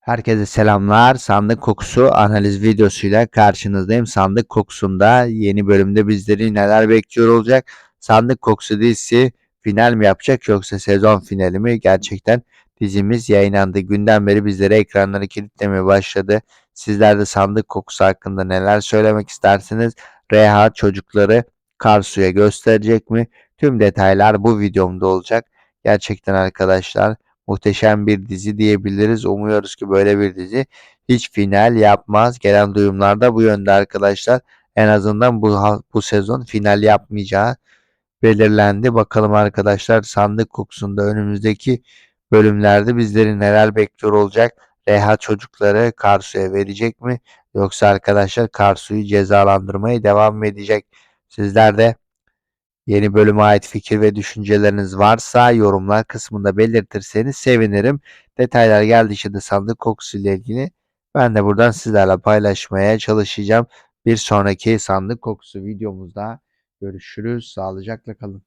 Herkese selamlar. Sandık kokusu analiz videosuyla karşınızdayım. Sandık kokusunda yeni bölümde bizleri neler bekliyor olacak? Sandık kokusu dizisi final mi yapacak yoksa sezon finali mi? Gerçekten dizimiz yayınlandığı günden beri bizlere ekranları kilitlemeye başladı. Sizler de sandık kokusu hakkında neler söylemek istersiniz? Reha çocukları Karsu'ya gösterecek mi? Tüm detaylar bu videomda olacak. Gerçekten arkadaşlar muhteşem bir dizi diyebiliriz. Umuyoruz ki böyle bir dizi hiç final yapmaz. Gelen duyumlar da bu yönde arkadaşlar. En azından bu bu sezon final yapmayacağı belirlendi. Bakalım arkadaşlar sandık kokusunda önümüzdeki bölümlerde bizleri neler bekliyor olacak? Reha çocukları Karsu'ya verecek mi? Yoksa arkadaşlar Karsu'yu cezalandırmaya devam mı edecek? Sizler de Yeni bölüme ait fikir ve düşünceleriniz varsa yorumlar kısmında belirtirseniz sevinirim. Detaylar geldikçe de sandık kokusu ile ilgili ben de buradan sizlerle paylaşmaya çalışacağım. Bir sonraki sandık kokusu videomuzda görüşürüz. Sağlıcakla kalın.